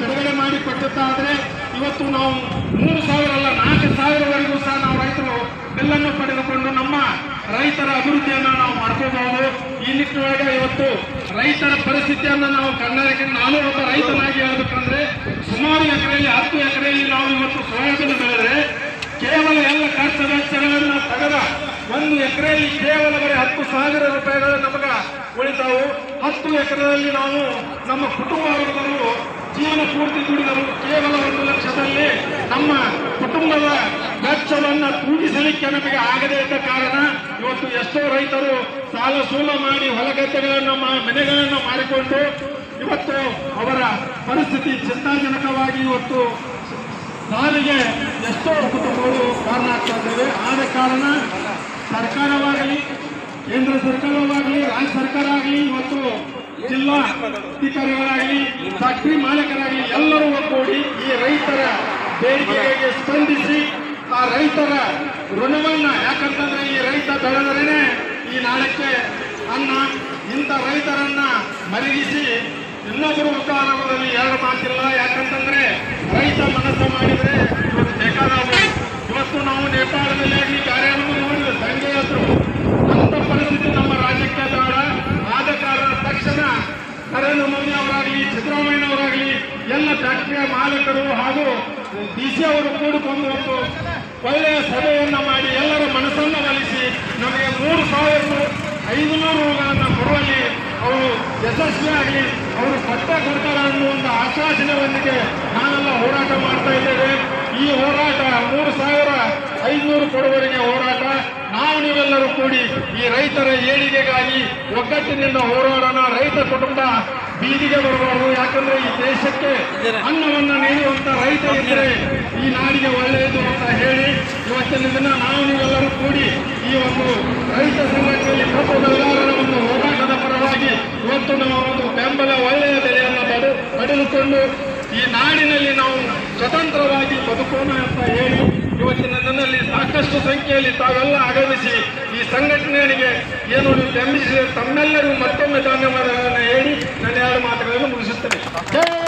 ಬಿಡುಗಡೆ ಮಾಡಿ ಕೊಟ್ಟಿದ್ದಾದ್ರೆ ಇವತ್ತು ನಾವು ಮೂರು ಸಾವಿರ ಅಲ್ಲ, ನಾಲ್ಕು ಸಾವಿರವರೆಗೂ ಸಹ ನಾವು ರೈತರು ಬಿಲ್ಲನ್ನು ಪಡೆದುಕೊಂಡು ನಮ್ಮ ರೈತರ ಅಭಿವೃದ್ಧಿಯನ್ನು ನಾವು ಮಾಡ್ಕೋಬಹುದು. ಈ ನಿಟ್ಟಿನೊಳಗೆ ಇವತ್ತು ರೈತರ ಪರಿಸ್ಥಿತಿಯನ್ನು ನಾವು ಕನ್ನಡಕ್ಕೆ ನಾನು ಒಬ್ಬ ರೈತನಾಗಿ ಹೇಳಬೇಕಂದ್ರೆ ಸುಮಾರು ಎಕರೆಯಲ್ಲಿ, ಹತ್ತು ಎಕರೆಯಲ್ಲಿ ನಾವು ಇವತ್ತು ಸೋಯಾಬೀನ್ ಬೆಳೆದ್ರೆ ಕೇವಲ ಎಲ್ಲ ಖರ್ಚು ವೆಚ್ಚಗಳನ್ನು ತಗದ ಒಂದು ಎಕರೆಯಲ್ಲಿ ಕೇವಲ ಬರೀ ಹತ್ತು ಸಾವಿರ ರೂಪಾಯಿಗಳು ನಮಗ ಉಳಿತಾವು. ಹತ್ತು ಎಕರೆಯಲ್ಲಿ ನಾವು ನಮ್ಮ ಕುಟುಂಬ ಜೀವನ ಪೂರ್ತಿ ದುಡಿದರು. ಕೇವಲ ಒಂದು ಲಕ್ಷದಲ್ಲಿ ನಮ್ಮ ಕುಟುಂಬದ ವೆಚ್ಚವನ್ನು ತೂಗಿಸಲಿಕ್ಕೆ ನಮಗೆ ಆಗದೇ ಇದ್ದ ಕಾರಣ ಇವತ್ತು ಎಷ್ಟೋ ರೈತರು ಸಾಲ ಸೂಲ ಮಾಡಿ ಹೊಲಗದ್ದೆಗಳನ್ನು ಮನೆಗಳನ್ನು ಮಾಡಿಕೊಂಡು ಇವತ್ತು ಅವರ ಪರಿಸ್ಥಿತಿ ಚಿಂತಾಜನಕವಾಗಿ ಇವತ್ತು ಸಾಲಿಗೆ ಎಷ್ಟೋ ಕುಟುಂಬಗಳು ಕಾರಣ ಆಗ್ತಾ ಇದ್ದೇವೆ. ಆದ ಕಾರಣ ಸರ್ಕಾರವಾಗಲಿ, ಕೇಂದ್ರ ಸರ್ಕಾರವಾಗಲಿ, ರಾಜ್ಯ ಸರ್ಕಾರ ಆಗಲಿ ಇವತ್ತು ಜಿಲ್ಲಾ ಅಧಿಕಾರಿಗಳಾಗಲಿ ಫ್ಯಾಕ್ಟರಿ ಮಾಲೀಕರಾಗಲಿ ಎಲ್ಲರೂ ಒಗ್ಗೂಡಿ ಈ ರೈತರ ಬೇಡಿಕೆಗಳಿಗೆ ಸ್ಪಂದಿಸಿ ಆ ರೈತರ ಋಣವನ್ನ ಯಾಕಂತಂದ್ರೆ ಈ ರೈತ ಬೆಳೆದರೇನೆ ಈ ನಾಡಕ್ಕೆ ಅನ್ನ, ಇಂಥ ರೈತರನ್ನ ಮರಗಿಸಿ ಇನ್ನೊಬ್ಬರು ಉದಾಹರಣದಲ್ಲಿ ಎರಡು ಮಾತಿಲ್ಲ. ಯಾಕಂತಂದ್ರೆ ರೈತ ಮನಸ್ಸು ಮಾಡಿದ್ರೆ ಇವತ್ತು ಬೇಕಾದವು ಇವತ್ತು ನಾವು ನೇಪಾಳದಲ್ಲಿ ಆಗಲಿ ಕಾರ್ಯಕ್ರಮ ನೋಡಿದ್ರೆ ಸಂಜೆ ಹತ್ರ ಅಂತ ಪರಿಸ್ಥಿತಿ ನಮ್ಮ ರಾಜ್ಯಕ್ಕೆ ಬೇಡ ಆದ ಕಾರಣ ತಕ್ಷಣ ನರೇಂದ್ರ ಮೋದಿ ಅವರಾಗಲಿ ಸಿದ್ದರಾಮಯ್ಯನವರಾಗಲಿ, ಎಲ್ಲ ಫ್ಯಾಕ್ಟರಿಯ ಮಾಲೀಕರು ಹಾಗೂ ಡಿ ಸಿ ಅವರು ಕೂಡಿಕೊಂಡು ಒಂದು ಒಳ್ಳೆಯ ಸಭೆಯನ್ನು ಮಾಡಿ ಎಲ್ಲರ ಮನಸ್ಸನ್ನು ಒಲಿಸಿ ನಮಗೆ ಮೂರು ಸಾವಿರ ಐದುನೂರುಗಳನ್ನು ಕೊಡುವಲ್ಲಿ ಅವರು ಯಶಸ್ವಿಯಾಗಲಿ ಅವರು ಪಟ್ಟ ಕೊಡ್ತಾರೆ ಅನ್ನೋ ಒಂದು ಆಶ್ವಾಸನೆಯೊಂದಿಗೆ ನಾವೆಲ್ಲ ಹೋರಾಟ ಮಾಡ್ತಾ ಇದ್ದೇವೆ ಈ ಹೋರಾಟ ಮೂರು ಸಾವಿರ ಐದುನೂರು ಕೊಡುವವರಿಗೆ ಹೋರಾಟ ನಾವು ನೀವೆಲ್ಲರೂ ಕೂಡಿ ಈ ರೈತರ ಏಳಿಗೆಗಾಗಿ ಒಗ್ಗಟ್ಟಿನಿಂದ ಹೋರಾಡೋಣ. ರೈತ ಕುಟುಂಬ ಬೀದಿಗೆ ಬರಬಾರದು. ಯಾಕಂದ್ರೆ ಈ ದೇಶಕ್ಕೆ ಅನ್ನವನ್ನು ನೀಡುವಂತ ರೈತ ಇದ್ದರೆ ಈ ನಾಡಿಗೆ ಒಳ್ಳೆಯದು ಅಂತ ಹೇಳಿ ಇವತ್ತಿನ ದಿನ ನಾವು ನೀವೆಲ್ಲರೂ ಕೂಡಿ ಈ ಒಂದು ರೈತ ಸಂಘಟನೆಯಲ್ಲಿ ಕಪ್ಪು ಬೆಳೆಗಾರರ ಒಂದು ಹೋರಾಟದ ಪರವಾಗಿ ಇವತ್ತು ನಾವು ಒಂದು ಬೆಂಬಲ ಒಳ್ಳೆಯ ಬೆಲೆಯನ್ನು ಪಡೆದುಕೊಂಡು ಈ ನಾಡಿನಲ್ಲಿ ನಾವು ಸ್ವತಂತ್ರವಾಗಿ ಬದುಕೋಣ ಅಂತ ಹೇಳಿ ಸಾಕಷ್ಟು ಸಂಖ್ಯೆಯಲ್ಲಿ ತಾವೆಲ್ಲ ಆಗಮಿಸಿ ಈ ಸಂಘಟನೆಗಳಿಗೆ ಏನು ಬೆಂಬಲಿಸಿದ ತಮ್ಮೆಲ್ಲರಿಗೂ ಮತ್ತೊಮ್ಮೆ ಧನ್ಯವಾದಗಳನ್ನು ಹೇಳಿ ನನ್ನ ಎರಡು ಮಾತುಗಳನ್ನು ಮುಗಿಸುತ್ತೇನೆ.